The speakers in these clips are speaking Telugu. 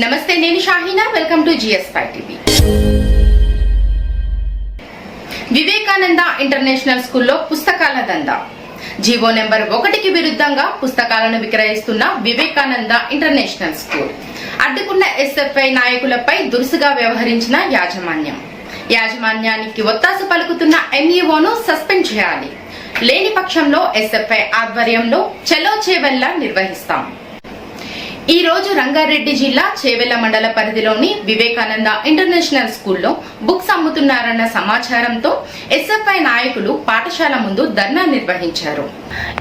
నమస్తే నేను Shahina. Welcome to GS five TV. Vivekananda international స్కూల్లో పుస్తకాల దందా. జీవో నెంబర్ ఒకటికి విరుద్ధంగా పుస్తకాలను విక్రయిస్తున్న వివేకానంద ఇంటర్నేషనల్ స్కూల్. అడ్డుకున్న ఎస్ఎఫ్ఐ నాయకులపై దురుసుగా వ్యవహరించిన యాజమాన్యం. యాజమాన్యానికి ఒత్తాసు పలుకుతున్న ఎంఈఓను సస్పెండ్ చేయాలి. లేని పక్షంలో ఎస్ఎఫ్ఐ ఆధ్వర్యంలో చెలో చేవెల్లా నిర్వహిస్తాం. ఈ రోజు రంగారెడ్డి జిల్లా చేవెళ్ళ మండల పరిధిలోని వివేకానంద ఇంటర్నేషనల్ స్కూల్లో బుక్స్ అమ్ముతున్నారన్న సమాచారంతో ఎస్ఎఫ్ఐ నాయకులు పాఠశాల ముందు ధర్నా నిర్వహించారు.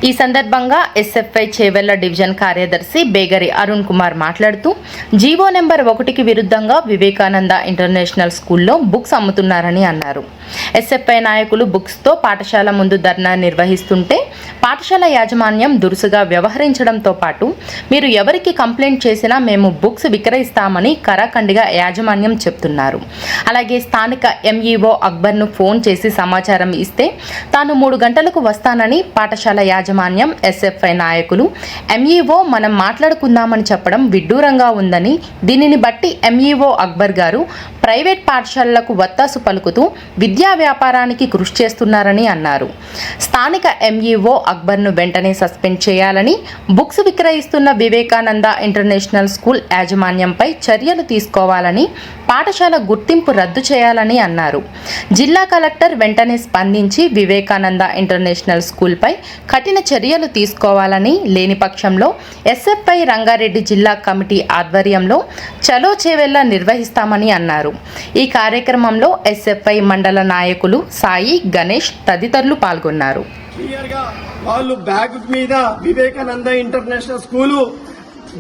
ఈ సందర్భంగా ఎస్ఎఫ్ఐ చేవెళ్ళ డివిజన్ కార్యదర్శి బేగరి అరుణ్ కుమార్ మాట్లాడుతూ జీవో నెంబర్ ఒకటికి విరుద్ధంగా వివేకానంద ఇంటర్నేషనల్ స్కూల్లో బుక్స్ అమ్ముతున్నారని అన్నారు. ఎస్ఎఫ్ఐ నాయకులు బుక్స్తో పాఠశాల ముందు ధర్నా నిర్వహిస్తుంటే పాఠశాల యాజమాన్యం దురుసుగా వ్యవహరించడంతో పాటు మీరు ఎవరికి కంప్లైంట్ చేసినా మేము బుక్స్ విక్రయిస్తామని కరాఖండిగా యాజమాన్యం చెప్తున్నారు. అలాగే స్థానిక ఎంఈఓ అక్బర్ను ఫోన్ చేసి సమాచారం ఇస్తే తాను మూడు గంటలకు వస్తానని పాఠశాల యాజమాన్యం ఎస్ఎఫ్ఐ నాయకులు ఎంఈఓ మనం మాట్లాడుకుందామని చెప్పడం విడ్డూరంగా ఉందని దీనిని బట్టి ఎంఈఓ అక్బర్ గారు ప్రైవేట్ పాఠశాలలకు వత్తాసు పలుకుతూ విద్యా వ్యాపారానికి కృషి చేస్తున్నారని అన్నారు. స్థానిక ఎంఈఓ అక్బర్ను వెంటనే సస్పెండ్ చేయాలని బుక్స్ విక్రయిస్తున్న వివేకానంద ఇంటర్నేషనల్ స్కూల్ యాజమాన్యంపై చర్యలు తీసుకోవాలని పాఠశాల గుర్తింపు రద్దు చేయాలని అన్నారు. జిల్లా కలెక్టర్ వెంటనే స్పందించి వివేకానంద ఇంటర్నేషనల్ స్కూల్పై కఠిన చర్యలు తీసుకోవాలని లేని పక్షంలో ఎస్ఎఫ్ఐ రంగారెడ్డి జిల్లా కమిటీ ఆధ్వర్యంలో చలో చేవెళ్ళ నిర్వహిస్తామని అన్నారు. ఈ కార్యక్రమంలో ఎస్ఎఫ్ఐ మండల నాయకులు సాయి గణేష్ తదితరులు పాల్గొన్నారు. వాళ్ళు బ్యాగ్ మీద వివేకానంద ఇంటర్నేషనల్ స్కూలు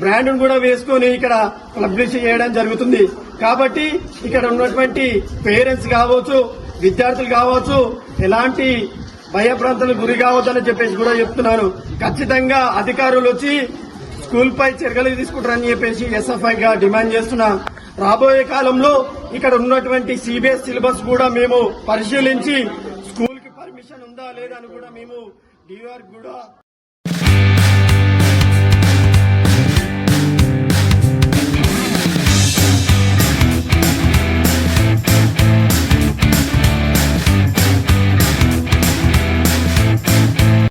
బ్రాండ్ కూడా వేసుకొని ఇక్కడ పబ్లిష్ చేయడం జరుగుతుంది. కాబట్టి ఇక్కడ ఉన్నటువంటి పేరెంట్స్ కావచ్చు విద్యార్థులు కావచ్చు ఎలాంటి భయభ్రాంతులకు గురి కావద్దని చెప్పేసి కూడా చెప్తున్నాను. ఖచ్చితంగా అధికారులు వచ్చి స్కూల్ పై చర్యలు తీసుకుంటారని చెప్పేసి ఎస్ఎఫ్ఐ గా డిమాండ్ చేస్తున్నా. రాబోయే కాలంలో ఇక్కడ ఉన్నటువంటి సిబిఎస్ సిలబస్ కూడా మేము పరిశీలించి స్కూల్కి పర్మిషన్ ఉందా లేదా అని కూడా మేము డిఆర్ కూడా